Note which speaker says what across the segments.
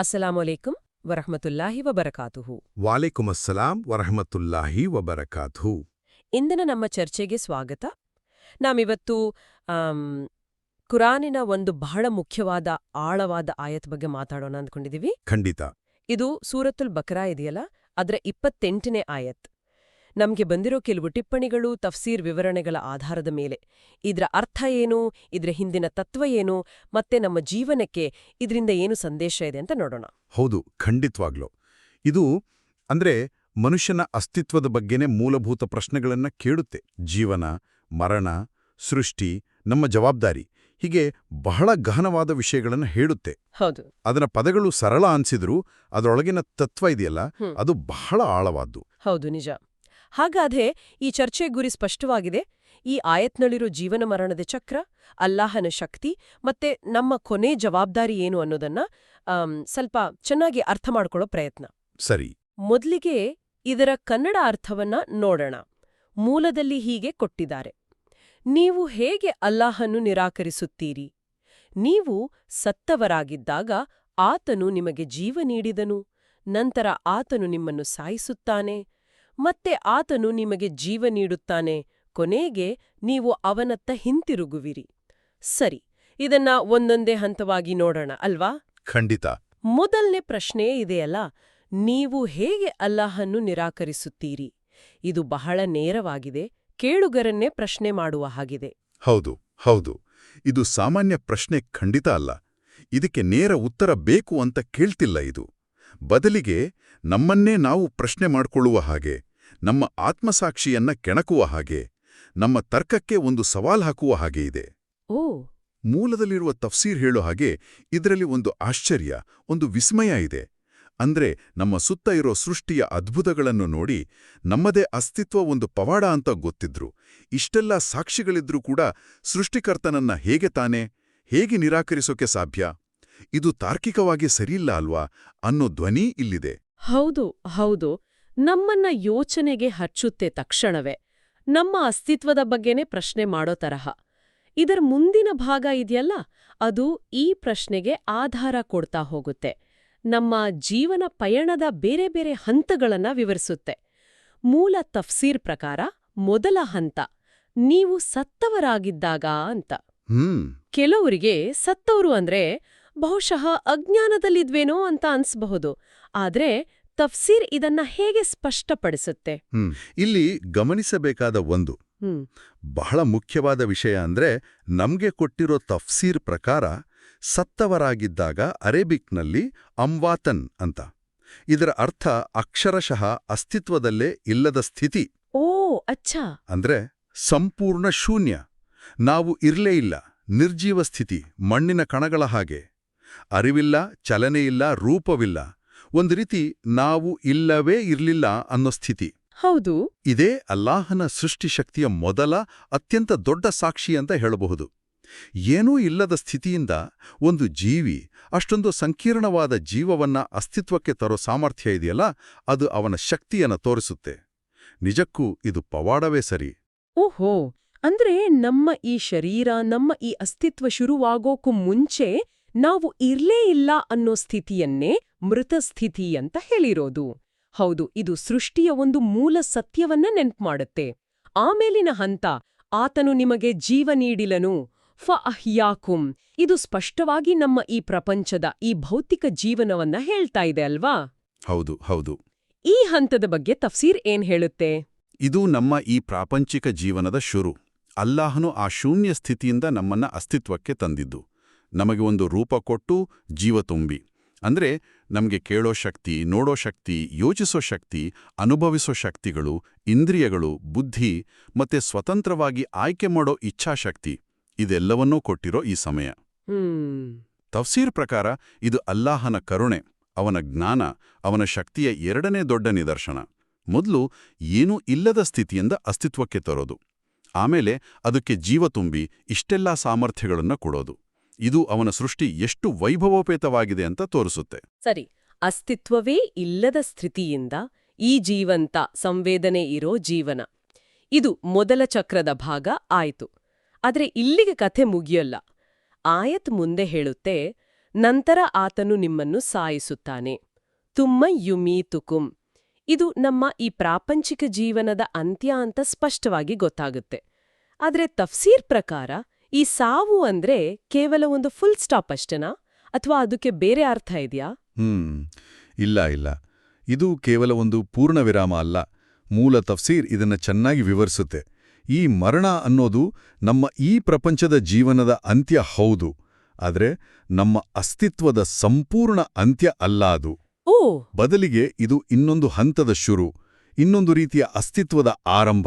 Speaker 1: ಅಸಲಾಮುಲೈಕುಂ ವರಹಮತುಲ್ಲಾಹಿ ವಬರಕಾತುಹು
Speaker 2: ವಾಲೇಕುಮಸ್ಸಲಾಂ ವರಹಮತುಲ್ಲಾಹಿ ವಬರಕಾತು
Speaker 1: ಇಂದಿನ ನಮ್ಮ ಚರ್ಚೆಗೆ ಸ್ವಾಗತ. ನಾವಿವತ್ತು ಕುರಾನಿನ ಒಂದು ಬಹಳ ಮುಖ್ಯವಾದ ಆಳವಾದ ಆಯತ್ ಬಗ್ಗೆ ಮಾತಾಡೋಣ ಅಂದ್ಕೊಂಡಿದೀವಿ.
Speaker 2: ಖಂಡಿತ.
Speaker 1: ಇದು ಸೂರತುಲ್ ಬಕ್ರಾ ಇದೆಯಲ್ಲ? ಅದರ ಇಪ್ಪತ್ತೆಂಟನೇ ಆಯತ್. ನಮ್ಗೆ ಬಂದಿರೋ ಕೆಲವು ಟಿಪ್ಪಣಿಗಳು ತಫ್ಸೀರ್ ವಿವರಣೆಗಳ ಆಧಾರದ ಮೇಲೆ. ಇದರ ಅರ್ಥ ಏನು? ಇದರ ಹಿಂದಿನ ತತ್ವ ಏನು? ಮತ್ತೆ ನಮ್ಮ ಜೀವನಕ್ಕೆ ಇದರಿಂದ ಏನು ಸಂದೇಶ ಇದೆ ಅಂತ ನೋಡೋಣ.
Speaker 2: ಹೌದು ಖಂಡಿತ್ವಾಗ್ಲೂ. ಇದು ಅಂದ್ರೆ ಮನುಷ್ಯನ ಅಸ್ತಿತ್ವದ ಬಗ್ಗೆನೇ ಮೂಲಭೂತ ಪ್ರಶ್ನೆಗಳನ್ನ ಕೇಳುತ್ತೆ. ಜೀವನ ಮರಣ ಸೃಷ್ಟಿ ನಮ್ಮ ಜವಾಬ್ದಾರಿ. ಹೀಗೆ ಬಹಳ ಗಹನವಾದ ವಿಷಯಗಳನ್ನು ಹೇಳುತ್ತೆ.
Speaker 1: ಹೌದು.
Speaker 2: ಅದರ ಪದಗಳು ಸರಳ ಅನ್ಸಿದ್ರೂ ಅದರೊಳಗಿನ ತತ್ವ ಇದೆಯಲ್ಲ ಅದು ಬಹಳ ಆಳವಾದ್ದು.
Speaker 1: ಹೌದು ನಿಜ. ಹಾಗಾದ್ರೆ ಈ ಚರ್ಚೆ ಗುರಿ ಸ್ಪಷ್ಟವಾಗಿದೆ. ಈ ಆಯತ್ನಲ್ಲಿರೋ ಜೀವನ ಮರಣದ ಚಕ್ರ ಅಲ್ಲಾಹನ ಶಕ್ತಿ ಮತ್ತೆ ನಮ್ಮ ಕೊನೆ ಜವಾಬ್ದಾರಿ ಏನು ಅನ್ನೋದನ್ನ ಸ್ವಲ್ಪ ಚೆನ್ನಾಗಿ ಅರ್ಥ ಮಾಡ್ಕೊಳ್ಳೋ ಪ್ರಯತ್ನ.
Speaker 2: ಸರಿ.
Speaker 1: ಮೊದಲಿಗೆ ಇದರ ಕನ್ನಡ ಅರ್ಥವನ್ನ ನೋಡೋಣ. ಮೂಲದಲ್ಲಿ ಹೀಗೆ ಕೊಟ್ಟಿದ್ದಾರೆ. ನೀವು ಹೇಗೆ ಅಲ್ಲಾಹನ್ನು ನಿರಾಕರಿಸುತ್ತೀರಿ? ನೀವು ಸತ್ತವರಾಗಿದ್ದಾಗ ಆತನು ನಿಮಗೆ ಜೀವ ನೀಡಿದನು ನಂತರ ಆತನು ನಿಮ್ಮನ್ನು ಸಾಯಿಸುತ್ತಾನೆ ಮತ್ತೆ ಆತನು ನಿಮಗೆ ಜೀವ ನೀಡುತ್ತಾನೆ. ಕೊನೆಗೆ ನೀವು ಅವನತ್ತ ಹಿಂತಿರುಗುವಿರಿ. ಸರಿ ಇದನ್ನ ಒಂದೊಂದೇ ಹಂತವಾಗಿ ನೋಡೋಣ ಅಲ್ವಾ?
Speaker 2: ಖಂಡಿತ.
Speaker 1: ಮೊದಲನೇ ಪ್ರಶ್ನೆ ಇದೆಯಲ್ಲ ನೀವು ಹೇಗೆ ಅಲ್ಲಾಹನ್ನು ನಿರಾಕರಿಸುತ್ತೀರಿ? ಇದು ಬಹಳ ನೇರವಾಗಿದೆ ಕೇಳುಗರನ್ನೇ ಪ್ರಶ್ನೆ ಮಾಡುವ ಹಾಗಿದೆ.
Speaker 2: ಹೌದು ಹೌದು. ಇದು ಸಾಮಾನ್ಯ ಪ್ರಶ್ನೆ ಖಂಡಿತ ಅಲ್ಲ. ಇದಕ್ಕೆ ನೇರ ಉತ್ತರ ಬೇಕು ಅಂತ ಕೇಳ್ತಿಲ್ಲ ಇದು. ಬದಲಿಗೆ ನಮ್ಮನ್ನೇ ನಾವು ಪ್ರಶ್ನೆ ಮಾಡಿಕೊಳ್ಳುವ ಹಾಗೆ ನಮ್ಮ ಆತ್ಮಸಾಕ್ಷಿಯನ್ನ ಕೆಣಕುವ ಹಾಗೆ ನಮ್ಮ ತರ್ಕಕ್ಕೆ ಒಂದು ಸವಾಲ್ ಹಾಕುವ ಹಾಗೆ ಇದೆ.
Speaker 1: ಓ.
Speaker 2: ಮೂಲದಲ್ಲಿರುವ ತಫ್ಸೀರ್ ಹೇಳೋ ಹಾಗೆ ಇದರಲ್ಲಿ ಒಂದು ಆಶ್ಚರ್ಯ ಒಂದು ವಿಸ್ಮಯ ಇದೆ. ಅಂದ್ರೆ ನಮ್ಮ ಸುತ್ತ ಇರೋ ಸೃಷ್ಟಿಯ ಅದ್ಭುತಗಳನ್ನು ನೋಡಿ ನಮ್ಮದೇ ಅಸ್ತಿತ್ವ ಒಂದು ಪವಾಡ ಅಂತ ಗೊತ್ತಿದ್ರು. ಇಷ್ಟೆಲ್ಲ ಸಾಕ್ಷಿಗಳಿದ್ರೂ ಕೂಡ ಸೃಷ್ಟಿಕರ್ತನನ್ನ ಹೇಗೆ ತಾನೆ ಹೇಗೆ ನಿರಾಕರಿಸೋಕೆ ಸಾಧ್ಯ? ಇದು ತಾರ್ಕಿಕವಾಗಿ ಸರಿಯಿಲ್ಲ ಅಲ್ವಾ ಅನ್ನೋ ಧ್ವನಿ ಇಲ್ಲಿದೆ.
Speaker 1: ಹೌದು ಹೌದು. ನಮ್ಮನ್ನ ಯೋಚನೆಗೆ ಹಚ್ಚುತ್ತೆ ತಕ್ಷಣವೇ. ನಮ್ಮ ಅಸ್ತಿತ್ವದ ಬಗ್ಗೆನೇ ಪ್ರಶ್ನೆ ಮಾಡೋ ತರಹ. ಇದರ ಮುಂದಿನ ಭಾಗ ಇದೆಯಲ್ಲ? ಅದು ಈ ಪ್ರಶ್ನೆಗೆ ಆಧಾರ ಕೊಡ್ತಾ ಹೋಗುತ್ತೆ. ನಮ್ಮ ಜೀವನ ಪಯಣದ ಬೇರೆ ಬೇರೆ ಹಂತಗಳನ್ನ ವಿವರಿಸುತ್ತೆ. ಮೂಲ ತಫ್ಸೀರ್ ಪ್ರಕಾರ ಮೊದಲ ಹಂತ ನೀವು ಸತ್ತವರಾಗಿದ್ದಾಗ ಅಂತ. ಕೆಲವರಿಗೆ ಸತ್ತವರು ಅಂದ್ರೆ ಬಹುಶಃ ಅಜ್ಞಾನದಲ್ಲಿದ್ವೇನೋ ಅಂತ ಅನ್ಸ್ಬಹುದು. ಆದ್ರೆ ತಫ್ಸೀರ್ ಇದನ್ನ ಹೇಗೆ ಸ್ಪಷ್ಟಪಡಿಸುತ್ತೆ?
Speaker 2: ಹ್ಮ್. ಇಲ್ಲಿ ಗಮನಿಸಬೇಕಾದ ಒಂದು. ಬಹಳ ಮುಖ್ಯವಾದ ವಿಷಯ ಅಂದ್ರೆ ನಮ್ಗೆ ಕೊಟ್ಟಿರೋ ತಫ್ಸೀರ್ ಪ್ರಕಾರ ಸತ್ತವರಾಗಿದ್ದಾಗ ಅರೇಬಿಕ್ನಲ್ಲಿ ಅಂವಾತನ್ ಅಂತ. ಇದರ ಅರ್ಥ ಅಕ್ಷರಶಃ ಅಸ್ತಿತ್ವದಲ್ಲೇ ಇಲ್ಲದ ಸ್ಥಿತಿ.
Speaker 1: ಓ ಅಚ್ಚಾ.
Speaker 2: ಅಂದ್ರೆ ಸಂಪೂರ್ಣ ಶೂನ್ಯ. ನಾವು ಇರ್ಲೇ ಇಲ್ಲ ನಿರ್ಜೀವ ಸ್ಥಿತಿ ಮಣ್ಣಿನ ಕಣಗಳ ಹಾಗೆ. ಅರಿವಿಲ್ಲ ಚಲನೆಯಿಲ್ಲ ರೂಪವಿಲ್ಲ. ಒಂದು ರೀತಿ ನಾವು ಇಲ್ಲವೇ ಇರಲಿಲ್ಲ ಅನ್ನೋ ಸ್ಥಿತಿ.
Speaker 1: ಹೌದು.
Speaker 2: ಇದೇ ಅಲ್ಲಾಹನ ಸೃಷ್ಟಿಶಕ್ತಿಯ ಮೊದಲ ಅತ್ಯಂತ ದೊಡ್ಡ ಸಾಕ್ಷಿ ಅಂತ ಹೇಳಬಹುದು. ಏನೂ ಇಲ್ಲದ ಸ್ಥಿತಿಯಿಂದ ಒಂದು ಜೀವಿ ಅಷ್ಟೊಂದು ಸಂಕೀರ್ಣವಾದ ಜೀವವನ್ನ ಅಸ್ತಿತ್ವಕ್ಕೆ ತರೋ ಸಾಮರ್ಥ್ಯ ಇದೆಯಲ್ಲ ಅದು ಅವನ ಶಕ್ತಿಯನ್ನ ತೋರಿಸುತ್ತೆ. ನಿಜಕ್ಕೂ ಇದು ಪವಾಡವೇ ಸರಿ.
Speaker 1: ಓಹೋ! ಅಂದ್ರೆ ನಮ್ಮ ಈ ಶರೀರ ನಮ್ಮ ಈ ಅಸ್ತಿತ್ವ ಶುರುವಾಗೋಕ್ಕೂ ಮುಂಚೆ ನಾವು ಇರ್ಲೇ ಇಲ್ಲ ಅನ್ನೋ ಸ್ಥಿತಿಯನ್ನೇ ಮೃತ ಸ್ಥಿತಿ ಅಂತ ಹೇಳಿರೋದು. ಹೌದು ಇದು ಸೃಷ್ಟಿಯ ಒಂದು ಮೂಲ ಸತ್ಯವನ್ನ ನೆನ್ಪು ಮಾಡುತ್ತೆ ಆಮೇಲಿನ ಹಂತ ಆತನು ನಿಮಗೆ ಜೀವ ನೀಡಿಲನು. ಫ ಅಹ್ಯಾಕುಂ. ಇದು ಸ್ಪಷ್ಟವಾಗಿ ನಮ್ಮ ಈ ಪ್ರಪಂಚದ ಈ ಭೌತಿಕ ಜೀವನವನ್ನ ಹೇಳ್ತಾ ಇದೆ ಅಲ್ವಾ?
Speaker 2: ಹೌದು ಹೌದು.
Speaker 1: ಈ ಹಂತದ ಬಗ್ಗೆ ತಫ್ಸೀರ್ ಏನ್ ಹೇಳುತ್ತೆ?
Speaker 2: ಇದು ನಮ್ಮ ಈ ಪ್ರಾಪಂಚಿಕ ಜೀವನದ ಶುರು. ಅಲ್ಲಾಹನು ಆ ಶೂನ್ಯ ಸ್ಥಿತಿಯಿಂದ ನಮ್ಮನ್ನ ಅಸ್ತಿತ್ವಕ್ಕೆ ತಂದಿದ್ದು. ನಮಗೆ ಒಂದು ರೂಪ ಕೊಟ್ಟು ಜೀವ ತುಂಬಿ. ಅಂದ್ರೆ ನಮಗೆ ಕೇಳೋ ಶಕ್ತಿ ನೋಡೋ ಶಕ್ತಿ ಯೋಚಿಸೋ ಶಕ್ತಿ ಅನುಭವಿಸೋ ಶಕ್ತಿಗಳು ಇಂದ್ರಿಯಗಳು ಬುದ್ಧಿ ಮತ್ತೆ ಸ್ವತಂತ್ರವಾಗಿ ಆಯ್ಕೆ ಮಾಡೋ ಇಚ್ಛಾಶಕ್ತಿ ಇದೆಲ್ಲವನ್ನೂ ಕೊಟ್ಟಿರೋ ಈ ಸಮಯ. ತಫ್ಸೀರ್ ಪ್ರಕಾರ ಇದು ಅಲ್ಲಾಹನ ಕರುಣೆ ಅವನ ಜ್ಞಾನ ಅವನ ಶಕ್ತಿಯ ಎರಡನೇ ದೊಡ್ಡ ನಿದರ್ಶನ. ಮೊದಲು ಏನೂ ಇಲ್ಲದ ಸ್ಥಿತಿಯಿಂದ ಅಸ್ತಿತ್ವಕ್ಕೆ ತರೋದು. ಆಮೇಲೆ ಅದಕ್ಕೆ ಜೀವ ತುಂಬಿ ಇಷ್ಟೆಲ್ಲಾ ಸಾಮರ್ಥ್ಯಗಳನ್ನು ಕೊಡೋದು. ಇದು ಅವನ ಸೃಷ್ಟಿ ಎಷ್ಟು ವೈಭವೋಪೇತವಾಗಿದೆ ಅಂತ ತೋರಿಸುತ್ತೆ.
Speaker 1: ಸರಿ, ಅಸ್ತಿತ್ವವೇ ಇಲ್ಲದ ಸ್ಥಿತಿಯಿಂದ ಈ ಜೀವಂತ ಸಂವೇದನೆ ಇರೋ ಜೀವನ. ಇದು ಮೊದಲ ಚಕ್ರದ ಭಾಗ ಆಯಿತು. ಆದರೆ ಇಲ್ಲಿಗೆ ಕಥೆ ಮುಗಿಯಲ್ಲ. ಆಯತ್ ಮುಂದೆ ಹೇಳುತ್ತೆ, ನಂತರ ಆತನು ನಿಮ್ಮನ್ನು ಸಾಯಿಸುತ್ತಾನೆ. ತುಮ್ಮ ಯುಮೀತುಕುಂ ಇದು ನಮ್ಮ ಈ ಪ್ರಾಪಂಚಿಕ ಜೀವನದ ಅಂತ್ಯ ಅಂತ ಸ್ಪಷ್ಟವಾಗಿ ಗೊತ್ತಾಗುತ್ತೆ. ಆದರೆ ತಫ್ಸೀರ್ ಪ್ರಕಾರ ಈ ಸಾವು ಅಂದ್ರೆ ಕೇವಲ ಒಂದು ಫುಲ್ ಸ್ಟಾಪ್ ಅಷ್ಟೇನಾ? ಅಥವಾ ಅದಕ್ಕೆ ಬೇರೆ ಅರ್ಥ ಇದೆಯಾ?
Speaker 3: ಹ್ಮ್ ಇಲ್ಲ ಇಲ್ಲ. ಇದು ಕೇವಲ ಒಂದು ಪೂರ್ಣ ವಿರಾಮ ಅಲ್ಲ. ಮೂಲ ತಫ್ಸೀರ್ ಇದನ್ನ ಚೆನ್ನಾಗಿ ವಿವರಿಸುತ್ತೆ. ಈ ಮರಣ ಅನ್ನೋದು ನಮ್ಮ ಈ ಪ್ರಪಂಚದ ಜೀವನದ ಅಂತ್ಯ ಹೌದು. ಆದರೆ ನಮ್ಮ ಅಸ್ತಿತ್ವದ ಸಂಪೂರ್ಣ ಅಂತ್ಯ ಅಲ್ಲ ಅದು.
Speaker 1: ಓ!
Speaker 3: ಬದಲಿಗೆ ಇದು ಇನ್ನೊಂದು ಹಂತದ ಶುರು. ಇನ್ನೊಂದು ರೀತಿಯ ಅಸ್ತಿತ್ವದ ಆರಂಭ.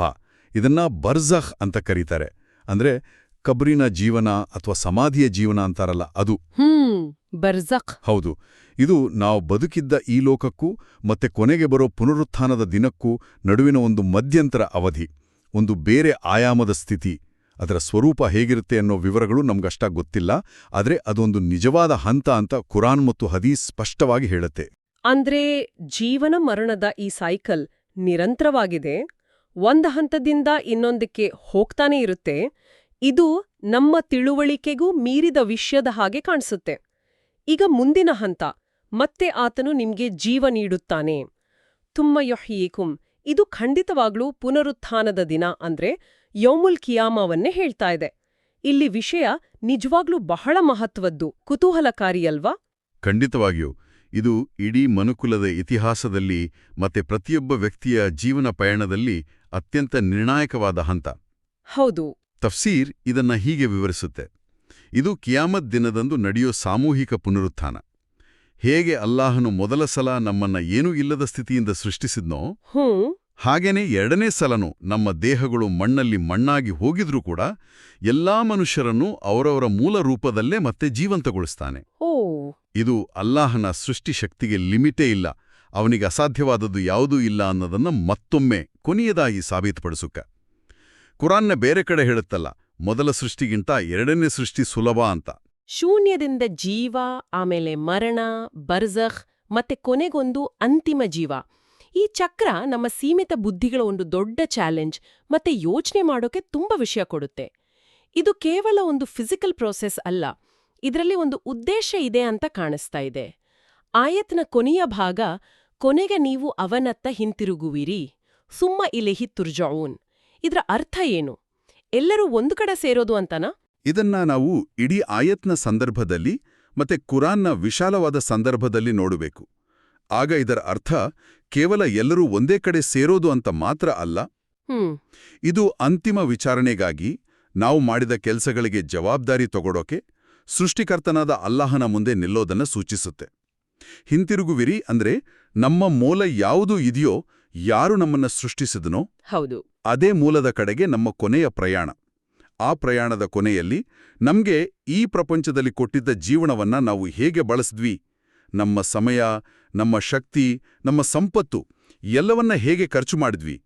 Speaker 3: ಇದನ್ನ ಬರ್ಜಹ್ ಅಂತ ಕರೀತಾರೆ. ಅಂದ್ರೆ ಕಬ್ರಿನ ಜೀವನ ಅಥವಾ ಸಮಾಧಿಯ ಜೀವನ ಅಂತಾರಲ್ಲ ಅದು.
Speaker 1: ಹ್ಮ್ ಬರ್ಜಕ್.
Speaker 3: ಹೌದು. ಇದು ನಾವು ಬದುಕಿದ್ದ ಈ ಲೋಕಕ್ಕೂ ಮತ್ತೆ ಕೊನೆಗೆ ಬರೋ ಪುನರುತ್ಥಾನದ ದಿನಕ್ಕೂ ನಡುವಿನ ಒಂದು ಮಧ್ಯಂತರ ಅವಧಿ ಒಂದು ಬೇರೆ ಆಯಾಮದ ಸ್ಥಿತಿ. ಅದರ ಸ್ವರೂಪ ಹೇಗಿರುತ್ತೆ ಅನ್ನೋ ವಿವರಗಳು ನಮ್ಗಷ್ಟ ಗೊತ್ತಿಲ್ಲ ಆದ್ರೆ ಅದೊಂದು ನಿಜವಾದ ಹಂತ ಅಂತ ಕುರಾನ್ ಮತ್ತು ಹದೀಸ್ ಸ್ಪಷ್ಟವಾಗಿ ಹೇಳುತ್ತೆ.
Speaker 1: ಅಂದ್ರೆ ಜೀವನ ಮರಣದ ಈ ಸೈಕಲ್ ನಿರಂತರವಾಗಿದೆ ಒಂದ ಹಂತದಿಂದ ಇನ್ನೊಂದಕ್ಕೆ ಹೋಗ್ತಾನೆ ಇರುತ್ತೆ ಇದು ನಮ್ಮ ತಿಳುವಳಿಕೆಗೂ ಮೀರಿದ ವಿಷಯದ ಹಾಗೆ ಕಾಣಿಸುತ್ತೆ. ಈಗ ಮುಂದಿನ ಹಂತ ಮತ್ತೆ ಆತನು ನಿಮ್ಗೆ ಜೀವ ನೀಡುತ್ತಾನೆ. ತುಮ್ಮ ಯೊಹ್ಯೀಕುಂ ಇದು ಖಂಡಿತವಾಗ್ಲೂ ಪುನರುತ್ಥಾನದ ದಿನ ಅಂದ್ರೆ ಯೌಮುಲ್ ಕಿಯಾಮವನ್ನೇ ಹೇಳ್ತಾ ಇದೆ. ಇಲ್ಲಿ ವಿಷಯ ನಿಜವಾಗ್ಲೂ ಬಹಳ ಮಹತ್ವದ್ದು ಕುತೂಹಲಕಾರಿಯಲ್ವಾ?
Speaker 2: ಖಂಡಿತವಾಗಿಯೂ ಇದು ಇಡೀ ಮನುಕುಲದ ಇತಿಹಾಸದಲ್ಲಿ ಮತ್ತೆ ಪ್ರತಿಯೊಬ್ಬ ವ್ಯಕ್ತಿಯ ಜೀವನ ಪಯಣದಲ್ಲಿ ಅತ್ಯಂತ ನಿರ್ಣಾಯಕವಾದ ಹಂತ.
Speaker 1: ಹೌದು.
Speaker 2: ತಫ್ಸೀರ್ ಇದನ್ನ ಹೀಗೆ ವಿವರಿಸುತ್ತೆ. ಇದು ಕಿಯಾಮತ್ ದಿನದಂದು ನಡೆಯೋ ಸಾಮೂಹಿಕ ಪುನರುತ್ಥಾನ. ಹೇಗೆ ಅಲ್ಲಾಹನು ಮೊದಲ ಸಲ ನಮ್ಮನ್ನ ಏನೂ ಇಲ್ಲದ ಸ್ಥಿತಿಯಿಂದ ಸೃಷ್ಟಿಸಿದ್ನೋ ಹಾಗೇನೆ ಎರಡನೇ ಸಲನೂ ನಮ್ಮ ದೇಹಗಳು ಮಣ್ಣಲ್ಲಿ ಮಣ್ಣಾಗಿ ಹೋಗಿದ್ರೂ ಕೂಡ ಎಲ್ಲಾ ಮನುಷ್ಯರನ್ನು ಅವರವರ ಮೂಲ ರೂಪದಲ್ಲೇ ಮತ್ತೆ ಜೀವಂತಗೊಳಿಸ್ತಾನೆ.
Speaker 1: ಓ.
Speaker 2: ಇದು ಅಲ್ಲಾಹನ ಸೃಷ್ಟಿಶಕ್ತಿಗೆ ಲಿಮಿಟೇ ಇಲ್ಲ. ಅವನಿಗೆ ಅಸಾಧ್ಯವಾದದ್ದು ಯಾವುದೂ ಇಲ್ಲ ಅನ್ನೋದನ್ನ ಮತ್ತೊಮ್ಮೆ ಕೊನೆಯದಾಗಿ ಸಾಬೀತುಪಡಿಸುಕ್ಕ ಕುರಾನ್ನ ಬೇರೆ ಕಡೆ ಹೇಳುತ್ತಲ್ಲ, ಮೊದಲ ಸೃಷ್ಟಿಗಿಂತ ಎರಡನೇ ಸೃಷ್ಟಿ ಸುಲಭ ಅಂತ.
Speaker 1: ಶೂನ್ಯದಿಂದ ಜೀವ, ಆಮೇಲೆ ಮರಣ ಬರ್ಜಹ್ ಮತ್ತೆ ಕೊನೆಗೊಂದು ಅಂತಿಮ ಜೀವ. ಈ ಚಕ್ರ ನಮ್ಮ ಸೀಮಿತ ಬುದ್ಧಿಗಳ ಒಂದು ದೊಡ್ಡ ಚಾಲೆಂಜ್ ಮತ್ತೆ ಯೋಚನೆ ಮಾಡೋಕೆ ತುಂಬಾ ವಿಷಯ ಕೊಡುತ್ತೆ. ಇದು ಕೇವಲ ಒಂದು ಫಿಸಿಕಲ್ ಪ್ರೋಸೆಸ್ ಅಲ್ಲ, ಇದರಲ್ಲಿ ಒಂದು ಉದ್ದೇಶ ಇದೆ ಅಂತ ಕಾಣಿಸ್ತಾ ಇದೆ. ಆಯತ್ನ ಕೊನೆಯ ಭಾಗ, ಕೊನೆಗೆ ನೀವು ಅವನತ್ತ ಹಿಂತಿರುಗುವಿರಿ. ಸುಮ್ಮ ಇಲೆಹಿ ತುರ್ಜೌನ್ ಇದರ ಅರ್ಥ ಏನು? ಎಲ್ಲರೂ ಒಂದು ಕಡೆ ಸೇರೋದು ಅಂತನಾ?
Speaker 2: ಇದನ್ನ ನಾವು ಇಡೀ ಆಯತ್ನ ಸಂದರ್ಭದಲ್ಲಿ ಮತ್ತೆ ಕುರಾನ್ನ ವಿಶಾಲವಾದ ಸಂದರ್ಭದಲ್ಲಿ ನೋಡಬೇಕು. ಆಗ ಇದರ ಅರ್ಥ ಕೇವಲ ಎಲ್ಲರೂ ಒಂದೇ ಕಡೆ ಸೇರೋದು ಅಂತ ಮಾತ್ರ ಅಲ್ಲ. ಇದು ಅಂತಿಮ ವಿಚಾರಣೆಗಾಗಿ ನಾವು ಮಾಡಿದ ಕೆಲಸಗಳಿಗೆ ಜವಾಬ್ದಾರಿ ತಗೊಡೋಕೆ ಸೃಷ್ಟಿಕರ್ತನಾದ ಅಲ್ಲಾಹನ ಮುಂದೆ ನಿಲ್ಲೋದನ್ನ ಸೂಚಿಸುತ್ತೆ. ಹಿಂತಿರುಗುವಿರಿ ಅಂದ್ರೆ ನಮ್ಮ ಮೂಲ ಯಾವುದು ಇದೆಯೋ ಯಾರು ನಮ್ಮನ್ನ ಸೃಷ್ಟಿಸಿದನೋ
Speaker 1: ಹೌದು.
Speaker 2: ಅದೇ ಮೂಲದ ಕಡೆಗೆ ನಮ್ಮ ಕೊನೆಯ ಪ್ರಯಾಣ. ಆ ಪ್ರಯಾಣದ ಕೊನೆಯಲ್ಲಿ ನಮಗೆ ಈ ಪ್ರಪಂಚದಲ್ಲಿ ಕೊಟ್ಟಿದ್ದ ಜೀವನವನ್ನ ನಾವು ಹೇಗೆ ಬಳಸಿದ್ವಿ? ನಮ್ಮ ಸಮಯ ನಮ್ಮ ಶಕ್ತಿ ನಮ್ಮ ಸಂಪತ್ತು ಎಲ್ಲವನ್ನ ಹೇಗೆ ಖರ್ಚು ಮಾಡಿದ್ವಿ?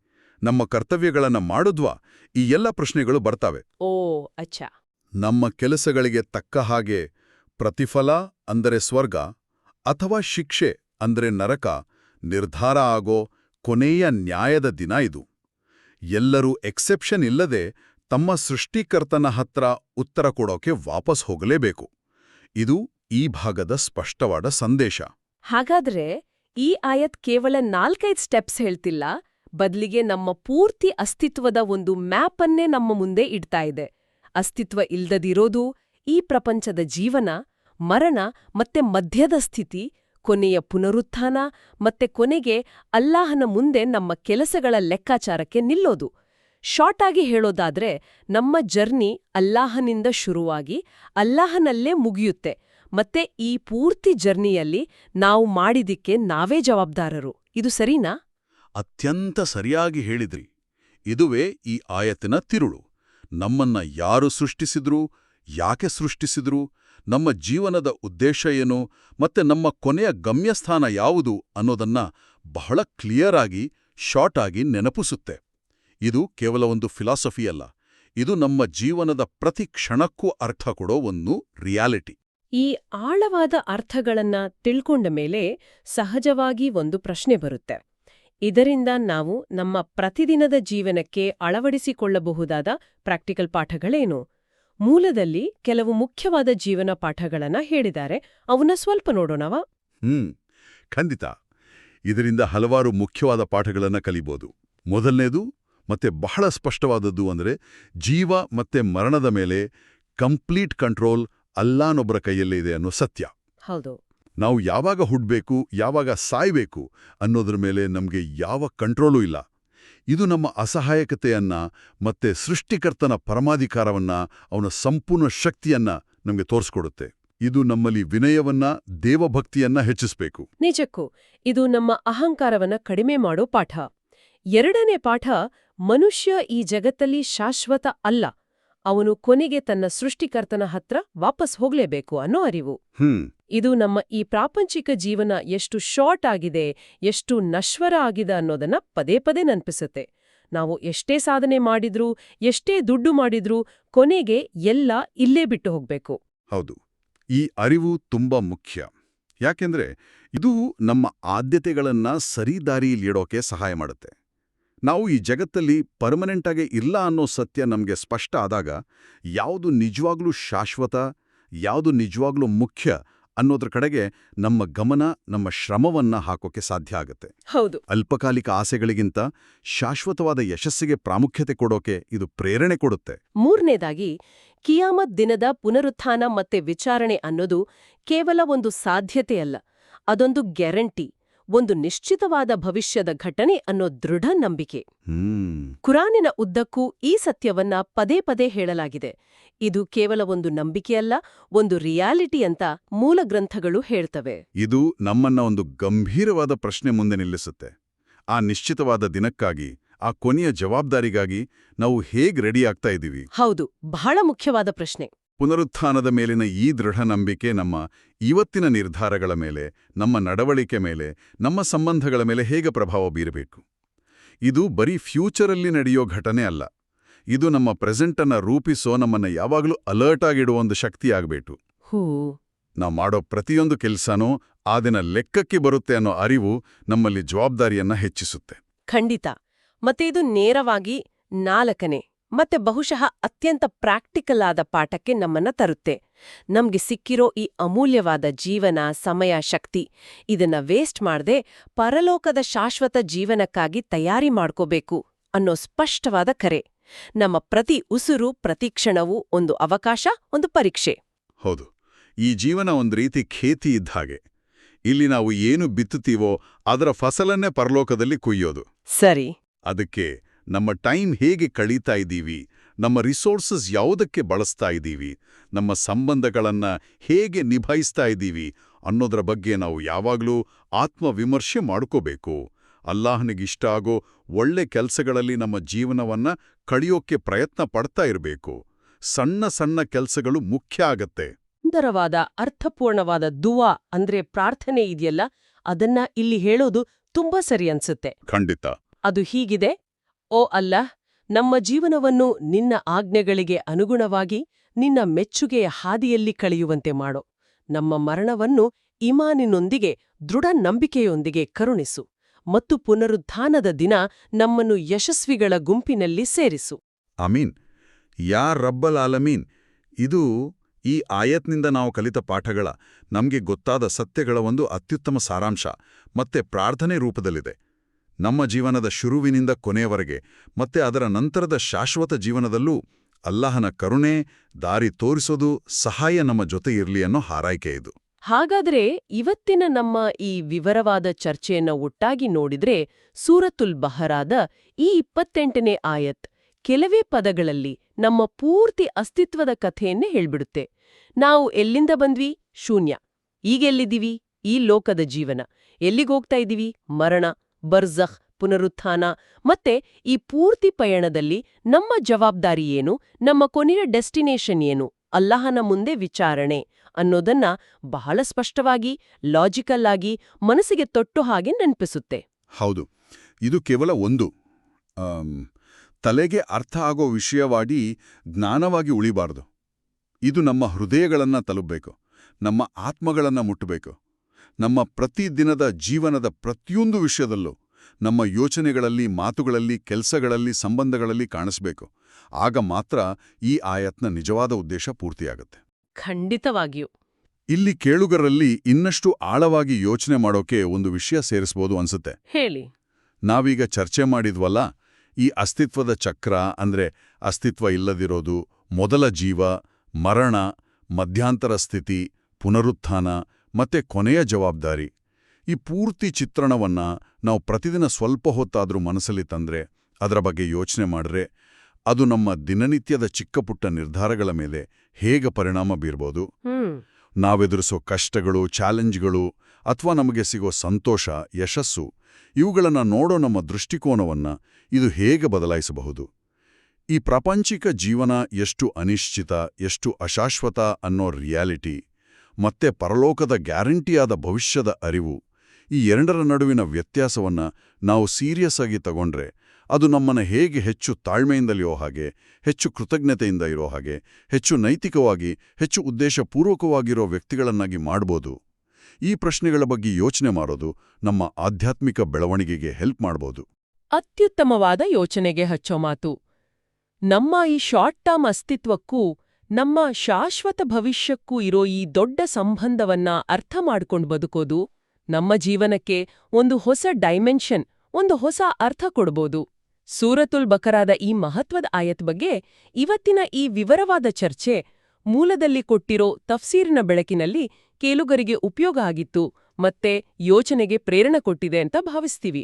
Speaker 2: ನಮ್ಮ ಕರ್ತವ್ಯಗಳನ್ನ ಮಾಡಿದ್ವಾ? ಈ ಎಲ್ಲ ಪ್ರಶ್ನೆಗಳು ಬರ್ತಾವೆ.
Speaker 1: ಓ ಅಚ್ಚಾ.
Speaker 2: ನಮ್ಮ ಕೆಲಸಗಳಿಗೆ ತಕ್ಕ ಹಾಗೆ ಪ್ರತಿಫಲ ಅಂದರೆ ಸ್ವರ್ಗ ಅಥವಾ ಶಿಕ್ಷೆ ಅಂದರೆ ನರಕ ನಿರ್ಧಾರ ಆಗೋ ಕೊನೆಯ ನ್ಯಾಯದ ದಿನ ಇದು. ಎಲ್ಲರೂ ಎಕ್ಸೆಪ್ಷನ್ ಇಲ್ಲದೆ ತಮ್ಮ ಸೃಷ್ಟಿಕರ್ತನ ಹತ್ರ ಉತ್ತರ ಕೊಡೋಕೆ ವಾಪಸ್ ಹೋಗಲೇಬೇಕು. ಇದು ಈ ಭಾಗದ ಸ್ಪಷ್ಟವಾದ ಸಂದೇಶ.
Speaker 1: ಹಾಗಾದ್ರೆ ಈ ಆಯತ್ ಕೇವಲ ನಾಲ್ಕೈದು ಸ್ಟೆಪ್ಸ್ ಹೇಳ್ತಿಲ್ಲ, ಬದಲಿಗೆ ನಮ್ಮ ಪೂರ್ತಿ ಅಸ್ತಿತ್ವದ ಒಂದು ಮ್ಯಾಪನ್ನೇ ನಮ್ಮ ಮುಂದೆ ಇಡ್ತಾ ಇದೆ. ಅಸ್ತಿತ್ವ ಇಲ್ದದಿರೋದು ಈ ಪ್ರಪಂಚದ ಜೀವನ, ಮರಣ ಮತ್ತೆ ಮಧ್ಯದ ಸ್ಥಿತಿ ಕೊನೆಯ ಪುನರುತ್ಥಾನ ಮತ್ತೆ ಕೊನೆಗೆ ಅಲ್ಲಾಹನ ಮುಂದೆ ನಮ್ಮ ಕೆಲಸಗಳ ಲೆಕ್ಕಾಚಾರಕ್ಕೆ ನಿಲ್ಲೋದು. ಶಾರ್ಟ್ ಆಗಿ ಹೇಳೋದಾದ್ರೆ, ನಮ್ಮ ಜರ್ನಿ ಅಲ್ಲಾಹನಿಂದ ಶುರುವಾಗಿ ಅಲ್ಲಾಹನಲ್ಲೇ ಮುಗಿಯುತ್ತೆ. ಮತ್ತೆ ಈ ಪೂರ್ತಿ ಜರ್ನಿಯಲ್ಲಿ ನಾವು ಮಾಡಿದಿಕ್ಕೆ ನಾವೇ ಜವಾಬ್ದಾರರು. ಇದು ಸರಿನಾ?
Speaker 2: ಅತ್ಯಂತ ಸರಿಯಾಗಿ ಹೇಳಿದ್ರಿ. ಇದುವೇ ಈ ಆಯತಿನ ತಿರುಳು. ನಮ್ಮನ್ನ ಯಾರು ಸೃಷ್ಟಿಸಿದ್ರು, ಯಾಕೆ ಸೃಷ್ಟಿಸಿದ್ರು ನಮ್ಮ ಜೀವನದ ಉದ್ದೇಶ ಏನು ಮತ್ತೆ ನಮ್ಮ ಕೊನೆಯ ಗಮ್ಯಸ್ಥಾನ ಯಾವುದು ಅನ್ನೋದನ್ನ ಬಹಳ ಕ್ಲಿಯರ್ ಆಗಿ ಶಾರ್ಟ್ ಆಗಿ ನೆನಪಿಸುತ್ತೆ. ಇದು ಕೇವಲ ಒಂದು ಫಿಲಾಸಫಿ ಅಲ್ಲ, ಇದು ನಮ್ಮ ಜೀವನದ ಪ್ರತಿ ಕ್ಷಣಕ್ಕೂ ಅರ್ಥ ಕೊಡೋ ಒಂದು ರಿಯಾಲಿಟಿ.
Speaker 1: ಈ ಆಳವಾದ ಅರ್ಥಗಳನ್ನ ತಿಳ್ಕೊಂಡ ಮೇಲೆ ಸಹಜವಾಗಿ ಒಂದು ಪ್ರಶ್ನೆ ಬರುತ್ತೆ. ಇದರಿಂದ ನಾವು ನಮ್ಮ ಪ್ರತಿದಿನದ ಜೀವನಕ್ಕೆ ಅಳವಡಿಸಿಕೊಳ್ಳಬಹುದಾದ ಪ್ರಾಕ್ಟಿಕಲ್ ಪಾಠಗಳೇನು? ಮೂಲದಲ್ಲಿ ಕೆಲವು ಮುಖ್ಯವಾದ ಜೀವನ ಪಾಠಗಳನ್ನ ಹೇಳಿದ್ದಾರೆ. ಅವನ್ನ ಸ್ವಲ್ಪ ನೋಡೋಣವಾ?
Speaker 2: ಹ್ಮ್ ಖಂಡಿತ. ಇದರಿಂದ ಹಲವಾರು ಮುಖ್ಯವಾದ ಪಾಠಗಳನ್ನು ಕಲಿಬೋದು. ಮೊದಲನೇದು ಮತ್ತೆ ಬಹಳ ಸ್ಪಷ್ಟವಾದದ್ದು ಅಂದರೆ ಜೀವ ಮತ್ತೆ ಮರಣದ ಮೇಲೆ ಕಂಪ್ಲೀಟ್ ಕಂಟ್ರೋಲ್ ಅಲ್ಲಾನೊಬ್ಬರ ಕೈಯಲ್ಲೇ ಇದೆ ಅನ್ನೋ ಸತ್ಯ.
Speaker 1: ಹೌದು.
Speaker 2: ನಾವು ಯಾವಾಗ ಹುಡ್ಬೇಕು ಯಾವಾಗ ಸಾಯ್ಬೇಕು ಅನ್ನೋದ್ರ ಮೇಲೆ ನಮಗೆ ಯಾವ ಕಂಟ್ರೋಲೂ ಇಲ್ಲ. ಇದು ನಮ್ಮ ಅಸಹಾಯಕತೆಯನ್ನ ಮತ್ತೆ ಸೃಷ್ಟಿಕರ್ತನ ಪರಮಾಧಿಕಾರವನ್ನ ಅವನ ಸಂಪೂರ್ಣ ಶಕ್ತಿಯನ್ನ ನಮಗೆ ತೋರಿಸ್ಕೊಡುತ್ತೆ. ಇದು ನಮ್ಮಲ್ಲಿ ವಿನಯವನ್ನ ದೇವಭಕ್ತಿಯನ್ನ ಹೆಚ್ಚಿಸಬೇಕು.
Speaker 1: ನಿಜಕ್ಕೂ ಇದು ನಮ್ಮ ಅಹಂಕಾರವನ್ನ ಕಡಿಮೆ ಮಾಡೋ ಪಾಠ. ಎರಡನೇ ಪಾಠ ಮನುಷ್ಯ ಈ ಜಗತ್ತಲ್ಲಿ ಶಾಶ್ವತ ಅಲ್ಲ. ಅವನು ಕೊನೆಗೆ ತನ್ನ ಸೃಷ್ಟಿಕರ್ತನ ಹತ್ರ ವಾಪಸ್ ಹೋಗ್ಲೇಬೇಕು ಅನ್ನೋ ಅರಿವು.
Speaker 2: ಹ್ಮ್.
Speaker 1: ಇದು ನಮ್ಮ ಈ ಪ್ರಾಪಂಚಿಕ ಜೀವನ ಎಷ್ಟು ಶಾರ್ಟ್ ಆಗಿದೆ, ಎಷ್ಟು ನಶ್ವರ ಆಗಿದೆ ಅನ್ನೋದನ್ನ ಪದೇ ಪದೇ ನೆನಪಿಸುತ್ತೆ. ನಾವು ಎಷ್ಟೇ ಸಾಧನೆ ಮಾಡಿದ್ರೂ, ಎಷ್ಟೇ ದುಡ್ಡು ಮಾಡಿದ್ರೂ ಕೊನೆಗೆ ಎಲ್ಲ ಇಲ್ಲೇ ಬಿಟ್ಟು ಹೋಗ್ಬೇಕು.
Speaker 2: ಹೌದು, ಈ ಅರಿವು ತುಂಬಾ ಮುಖ್ಯ. ಯಾಕೆಂದ್ರೆ ಇದು ನಮ್ಮ ಆದ್ಯತೆಗಳನ್ನ ಸರಿದಾರಿಯಲ್ಲಿಡೋಕೆ ಸಹಾಯ ಮಾಡುತ್ತೆ. ನಾವು ಈ ಜಗತ್ತಲ್ಲಿ ಪರ್ಮನೆಂಟ್ ಇಲ್ಲ ಅನ್ನೋ ಸತ್ಯ ನಮಗೆ ಸ್ಪಷ್ಟ ಆದಾಗ, ಯಾವುದು ನಿಜವಾಗ್ಲೂ ಶಾಶ್ವತ, ಯಾವುದು ನಿಜವಾಗ್ಲೂ ಮುಖ್ಯ ಅನ್ನೋದ್ರ ಕಡೆಗೆ ನಮ್ಮ ಗಮನ ನಮ್ಮ ಶ್ರಮವನ್ನ ಹಾಕೋಕೆ ಸಾಧ್ಯ ಆಗುತ್ತೆ.
Speaker 1: ಹೌದು.
Speaker 2: ಅಲ್ಪಕಾಲಿಕ ಆಸೆಗಳಿಗಿಂತ ಶಾಶ್ವತವಾದ ಯಶಸ್ಸಿಗೆ ಪ್ರಾಮುಖ್ಯತೆ ಕೊಡೋಕೆ ಇದು ಪ್ರೇರಣೆ ಕೊಡುತ್ತೆ.
Speaker 1: ಮೂರನೇದಾಗಿ ಕಿಯಾಮತ್ ದಿನದ ಪುನರುತ್ಥಾನ ಮತ್ತೆ ವಿಚಾರಣೆ ಅನ್ನೋದು ಕೇವಲ ಒಂದು ಸಾಧ್ಯತೆಯಲ್ಲ ಅದೊಂದು ಗ್ಯಾರಂಟಿ ಒಂದು ನಿಶ್ಚಿತವಾದ ಭವಿಷ್ಯದ ಘಟನೆ ಅನ್ನೋ ದೃಢ ನಂಬಿಕೆ. ಕುರಾನಿನ ಉದ್ದಕ್ಕೂ ಈ ಸತ್ಯವನ್ನ ಪದೇ ಪದೇ ಹೇಳಲಾಗಿದೆ. ಇದು ಕೇವಲ ಒಂದು ನಂಬಿಕೆಯಲ್ಲ ಒಂದು ರಿಯಾಲಿಟಿ ಅಂತ ಮೂಲ ಗ್ರಂಥಗಳು ಹೇಳ್ತವೆ.
Speaker 2: ಇದು ನಮ್ಮನ್ನ ಒಂದು ಗಂಭೀರವಾದ ಪ್ರಶ್ನೆ ಮುಂದೆ ನಿಲ್ಲಿಸುತ್ತೆ. ಆ ನಿಶ್ಚಿತವಾದ ದಿನಕ್ಕಾಗಿ ಆ ಕೊನೆಯ ಜವಾಬ್ದಾರಿಗಾಗಿ ನಾವು ಹೇಗ್ ರೆಡಿ ಆಗ್ತಾ ಇದ್ದೀವಿ?
Speaker 1: ಹೌದು ಬಹಳ ಮುಖ್ಯವಾದ ಪ್ರಶ್ನೆ.
Speaker 2: ಪುನರುತ್ಥಾನದ ಮೇಲಿನ ಈ ದೃಢ ನಂಬಿಕೆ ನಮ್ಮ ಇವತ್ತಿನ ನಿರ್ಧಾರಗಳ ಮೇಲೆ ನಮ್ಮ ನಡವಳಿಕೆ ಮೇಲೆ ನಮ್ಮ ಸಂಬಂಧಗಳ ಮೇಲೆ ಹೇಗೆ ಪ್ರಭಾವ ಬೀರಬೇಕು? ಇದು ಬರೀ ಫ್ಯೂಚರಲ್ಲಿ ನಡೆಯೋ ಘಟನೆ ಅಲ್ಲ. ಇದು ನಮ್ಮ ಪ್ರೆಸೆಂಟನ್ನ ರೂಪಿಸೋ ನಮ್ಮನ್ನ ಯಾವಾಗಲೂ ಅಲರ್ಟ್ ಆಗಿಡುವ ಒಂದು ಶಕ್ತಿಯಾಗಬೇಕು
Speaker 1: ಹೂ.
Speaker 2: ನಾವು ಮಾಡೋ ಪ್ರತಿಯೊಂದು ಕೆಲಸನೂ ಆ ದಿನ ಲೆಕ್ಕಕ್ಕೆ ಬರುತ್ತೆ ಅನ್ನೋ ಅರಿವು ನಮ್ಮಲ್ಲಿ ಜವಾಬ್ದಾರಿಯನ್ನ ಹೆಚ್ಚಿಸುತ್ತೆ.
Speaker 1: ಖಂಡಿತ. ಮತ್ತೆ ಇದು ನೇರವಾಗಿ ನಾಲ್ಕನೇ ಮತ್ತೆ ಬಹುಶಃ ಅತ್ಯಂತ ಪ್ರಾಕ್ಟಿಕಲ್ ಆದ ಪಾಠಕ್ಕೆ ನಮ್ಮನ್ನ ತರುತ್ತೆ. ನಮ್ಗೆ ಸಿಕ್ಕಿರೋ ಈ ಅಮೂಲ್ಯವಾದ ಜೀವನ ಸಮಯ ಶಕ್ತಿ ಇದನ್ನ ವೇಸ್ಟ್ ಮಾಡದೆ ಪರಲೋಕದ ಶಾಶ್ವತ ಜೀವನಕ್ಕಾಗಿ ತಯಾರಿ ಮಾಡ್ಕೋಬೇಕು ಅನ್ನೋ ಸ್ಪಷ್ಟವಾದ ಕರೆ. ನಮ್ಮ ಪ್ರತಿ ಉಸುರು ಪ್ರತಿ ಕ್ಷಣವೂ ಒಂದು ಅವಕಾಶ ಒಂದು ಪರೀಕ್ಷೆ.
Speaker 2: ಹೌದು. ಈ ಜೀವನ ಒಂದು ರೀತಿ ಖೇತಿ ಇದ್ದ ಹಾಗೆ. ಇಲ್ಲಿ ನಾವು ಏನು ಬಿತ್ತುತ್ತೀವೋ ಅದರ ಫಸಲನ್ನೇ ಪರಲೋಕದಲ್ಲಿ ಕುಯ್ಯೋದು.
Speaker 1: ಸರಿ.
Speaker 2: ಅದಕ್ಕೆ ನಮ್ಮ ಟೈಮ್ ಹೇಗೆ ಕಳೀತಾ ಇದ್ದೀವಿ ನಮ್ಮ ರಿಸೋರ್ಸಸ್ ಯಾವುದಕ್ಕೆ ಬಳಸ್ತಾ ಇದ್ದೀವಿ ನಮ್ಮ ಸಂಬಂಧಗಳನ್ನ ಹೇಗೆ ನಿಭಾಯಿಸ್ತಾ ಇದ್ದೀವಿ ಅನ್ನೋದ್ರ ಬಗ್ಗೆ ನಾವು ಯಾವಾಗಲೂ ಆತ್ಮವಿಮರ್ಶೆ ಮಾಡ್ಕೋಬೇಕು. ಅಲ್ಲಾಹನಿಗಿಷ್ಟ ಆಗೋ ಒಳ್ಳೆ ಕೆಲಸಗಳಲ್ಲಿ ನಮ್ಮ ಜೀವನವನ್ನ ಕಳಿಯೋಕ್ಕೆ ಪ್ರಯತ್ನ ಪಡ್ತಾ ಇರಬೇಕು. ಸಣ್ಣ ಸಣ್ಣ ಕೆಲಸಗಳು ಮುಖ್ಯ ಆಗತ್ತೆ.
Speaker 1: ಸುಂದರವಾದ ಅರ್ಥಪೂರ್ಣವಾದ ದುವಾ ಅಂದ್ರೆ ಪ್ರಾರ್ಥನೆ ಇದೆಯಲ್ಲ ಅದನ್ನ ಇಲ್ಲಿ ಹೇಳೋದು ತುಂಬಾ ಸರಿ ಅನ್ಸುತ್ತೆ.
Speaker 2: ಖಂಡಿತ.
Speaker 1: ಅದು ಹೀಗಿದೆ. ಓ ಅಲ್ಲ ನಮ್ಮ ಜೀವನವನ್ನು ನಿನ್ನ ಆಜ್ಞೆಗಳಿಗೆ ಅನುಗುಣವಾಗಿ ನಿನ್ನ ಮೆಚ್ಚುಗೆಯ ಹಾದಿಯಲ್ಲಿ ಕಳೆಯುವಂತೆ ಮಾಡೋ. ನಮ್ಮ ಮರಣವನ್ನು ಇಮಾನಿನೊಂದಿಗೆ ದೃಢ ನಂಬಿಕೆಯೊಂದಿಗೆ ಕರುಣಿಸು. ಮತ್ತು ಪುನರುತ್ಥಾನದ ದಿನ ನಮ್ಮನ್ನು ಯಶಸ್ವಿಗಳ ಗುಂಪಿನಲ್ಲಿ ಸೇರಿಸು.
Speaker 2: ಅಮೀನ್ ಯಾ ರಬ್ಬಲ್ ಆಲಮೀನ್, ಇದು ಈ ಆಯತ್ನಿಂದ ನಾವು ಕಲಿತ ಪಾಠಗಳ, ನಮಗೆ ಗೊತ್ತಾದ ಸತ್ಯಗಳ ಒಂದು ಅತ್ಯುತ್ತಮ ಸಾರಾಂಶ ಮತ್ತೆ ಪ್ರಾರ್ಥನೆ ರೂಪದಲ್ಲಿದೆ. ನಮ್ಮ ಜೀವನದ ಶುರುವಿನಿಂದ ಕೊನೆಯವರೆಗೆ ಮತ್ತೆ ಅದರ ನಂತರದ ಶಾಶ್ವತ ಜೀವನದಲ್ಲೂ ಅಲ್ಲಾಹನ ಕರುಣೆ, ದಾರಿ ತೋರಿಸೋದು, ಸಹಾಯ ನಮ್ಮ ಜೊತೆ ಇರಲಿ ಅನ್ನೋ ಹಾರೈಕೆ ಇದು.
Speaker 1: ಹಾಗಾದ್ರೆ ಇವತ್ತಿನ ನಮ್ಮ ಈ ವಿವರವಾದ ಚರ್ಚೆಯನ್ನು ಒಟ್ಟಾಗಿ ನೋಡಿದ್ರೆ ಸೂರತುಲ್ ಬಹರಾದ ಈ ಇಪ್ಪತ್ತೆಂಟನೇ ಆಯತ್ ಕೆಲವೇ ಪದಗಳಲ್ಲಿ ನಮ್ಮ ಪೂರ್ತಿ ಅಸ್ತಿತ್ವದ ಕಥೆಯನ್ನೇ ಹೇಳ್ಬಿಡುತ್ತೆ. ನಾವು ಎಲ್ಲಿಂದ ಬಂದ್ವಿ? ಶೂನ್ಯ. ಈಗೆಲ್ಲಿದ್ದೀವಿ? ಈ ಲೋಕದ ಜೀವನ. ಎಲ್ಲಿಗೋಗ್ತಾ ಇದ್ದೀವಿ? ಮರಣ ಬರ್ಜಹ್ ಪುನರುತ್ಥಾನ ಮತ್ತೆ ಈ ಪೂರ್ತಿ ಪಯಣದಲ್ಲಿ ನಮ್ಮ ಜವಾಬ್ದಾರಿ ಏನು? ನಮ್ಮ ಕೊನೆಯ ಡೆಸ್ಟಿನೇಷನ್ ಏನು? ಅಲ್ಲಾಹನ ಮುಂದೆ ವಿಚಾರಣೆ. ಅನ್ನೋದನ್ನ ಬಹಳ ಸ್ಪಷ್ಟವಾಗಿ ಲಾಜಿಕಲ್ ಆಗಿ ಮನಸ್ಸಿಗೆ ತೊಟ್ಟು ಹಾಗೆ ನೆನಪಿಸುತ್ತೆ.
Speaker 2: ಹೌದು. ಇದು ಕೇವಲ ಒಂದು. ತಲೆಗೆ ಅರ್ಥ ಆಗೋ ವಿಷಯವಾಡಿ ಜ್ಞಾನವಾಗಿ ಉಳಿಬಾರದು. ಇದು ನಮ್ಮ ಹೃದಯಗಳನ್ನು ತಲುಪಬೇಕು. ನಮ್ಮ ಆತ್ಮಗಳನ್ನು ಮುಟ್ಟಬೇಕು ನಮ್ಮ ಪ್ರತಿದಿನದ ಜೀವನದ ಪ್ರತಿಯೊಂದು ವಿಷಯದಲ್ಲೂ ನಮ್ಮ ಯೋಚನೆಗಳಲ್ಲಿ, ಮಾತುಗಳಲ್ಲಿ, ಕೆಲಸಗಳಲ್ಲಿ, ಸಂಬಂಧಗಳಲ್ಲಿ ಕಾಣಿಸ್ಬೇಕು. ಆಗ ಮಾತ್ರ ಈ ಆಯತ್ನ ನಿಜವಾದ ಉದ್ದೇಶ ಪೂರ್ತಿಯಾಗುತ್ತೆ.
Speaker 1: ಖಂಡಿತವಾಗಿಯೂ.
Speaker 2: ಇಲ್ಲಿ ಕೇಳುಗರಲ್ಲಿ ಇನ್ನಷ್ಟು ಆಳವಾಗಿ ಯೋಚನೆ ಮಾಡೋಕೆ ಒಂದು ವಿಷಯ ಸೇರಿಸ್ಬೋದು ಅನ್ಸುತ್ತೆ.
Speaker 1: ಹೇಳಿ.
Speaker 2: ನಾವೀಗ ಚರ್ಚೆ ಮಾಡಿದ್ವಲ್ಲ ಈ ಅಸ್ತಿತ್ವದ ಚಕ್ರ ಅಂದ್ರೆ ಅಸ್ತಿತ್ವ ಇಲ್ಲದಿರೋದು ಮೊದಲ ಜೀವ ಮರಣ ಮಧ್ಯಾಂತರ ಸ್ಥಿತಿ ಪುನರುತ್ಥಾನ ಮತ್ತೆ ಕೊನೆಯ ಜವಾಬ್ದಾರಿ. ಈ ಪೂರ್ತಿ ಚಿತ್ರಣವನ್ನ ನಾವು ಪ್ರತಿದಿನ ಸ್ವಲ್ಪ ಹೊತ್ತಾದರೂ ಮನಸ್ಸಲ್ಲಿ ತಂದ್ರೆ ಅದರ ಬಗ್ಗೆ ಯೋಚನೆ ಮಾಡ್ರೆ ಅದು ನಮ್ಮ ದಿನನಿತ್ಯದ ಚಿಕ್ಕಪುಟ್ಟ ನಿರ್ಧಾರಗಳ ಮೇಲೆ ಹೇಗೆ ಪರಿಣಾಮ ಬೀರ್ಬೋದು? ನಾವೆದುರಿಸೋ ಕಷ್ಟಗಳು ಚಾಲೆಂಜ್ಗಳು ಅಥವಾ ನಮಗೆ ಸಿಗೋ ಸಂತೋಷ ಯಶಸ್ಸು ಇವುಗಳನ್ನು ನೋಡೋ ನಮ್ಮ ದೃಷ್ಟಿಕೋನವನ್ನ ಇದು ಹೇಗೆ ಬದಲಾಯಿಸಬಹುದು? ಈ ಪ್ರಾಪಂಚಿಕ ಜೀವನ ಎಷ್ಟು ಅನಿಶ್ಚಿತ ಎಷ್ಟು ಅಶಾಶ್ವತ ಅನ್ನೋ ರಿಯಾಲಿಟಿ ಮತ್ತೆ ಪರಲೋಕದ ಗ್ಯಾರಂಟಿಯಾದ ಭವಿಷ್ಯದ ಅರಿವು ಈ ಎರಡರ ನಡುವಿನ ವ್ಯತ್ಯಾಸವನ್ನ ನಾವು ಸೀರಿಯಸ್ ಆಗಿ ತಗೊಂಡ್ರೆ ಅದು ನಮ್ಮನ್ನು ಹೇಗೆ ಹೆಚ್ಚು ತಾಳ್ಮೆಯಿಂದಲಿಯೋ ಹಾಗೆ, ಹೆಚ್ಚು ಕೃತಜ್ಞತೆಯಿಂದ ಇರೋ ಹಾಗೆ, ಹೆಚ್ಚು ನೈತಿಕವಾಗಿ, ಹೆಚ್ಚು ಉದ್ದೇಶಪೂರ್ವಕವಾಗಿರೋ ವ್ಯಕ್ತಿಗಳನ್ನಾಗಿ ಮಾಡ್ಬೋದು. ಈ ಪ್ರಶ್ನೆಗಳ ಬಗ್ಗೆ ಯೋಚನೆ ಮಾಡೋದು ನಮ್ಮ ಆಧ್ಯಾತ್ಮಿಕ ಬೆಳವಣಿಗೆಗೆ ಹೆಲ್ಪ್ ಮಾಡ್ಬೋದು.
Speaker 1: ಅತ್ಯುತ್ತಮವಾದ ಯೋಚನೆಗೆ ಹಚ್ಚೋ ಮಾತು. ನಮ್ಮ ಈ ಶಾರ್ಟ್ ಟರ್ಮ್ ಅಸ್ತಿತ್ವಕ್ಕೂ, ನಮ್ಮ ಶಾಶ್ವತ ಭವಿಷ್ಯಕ್ಕೂ ಇರೋ ಈ ದೊಡ್ಡ ಸಂಬಂಧವನ್ನ ಅರ್ಥ ಮಾಡ್ಕೊಂಡ್ ಬದುಕೋದು ನಮ್ಮ ಜೀವನಕ್ಕೆ ಒಂದು ಹೊಸ ಡೈಮೆನ್ಷನ್, ಒಂದು ಹೊಸ ಅರ್ಥ ಕೊಡ್ಬೋದು. ಸೂರತುಲ್ ಬಕರಾದ ಈ ಮಹತ್ವದ ಆಯತ್ ಬಗ್ಗೆ ಇವತ್ತಿನ ಈ ವಿವರವಾದ ಚರ್ಚೆ ಮೂಲದಲ್ಲಿ ಕೊಟ್ಟಿರೋ ತಫ್ಸೀರಿನ ಬೆಳಕಿನಲ್ಲಿ ಕೇಳುಗರಿಗೆ ಉಪಯೋಗ ಆಗಿತ್ತು, ಮತ್ತೆ ಯೋಚನೆಗೆ ಪ್ರೇರಣೆ ಕೊಟ್ಟಿದೆ ಅಂತ ಭಾವಿಸ್ತೀವಿ.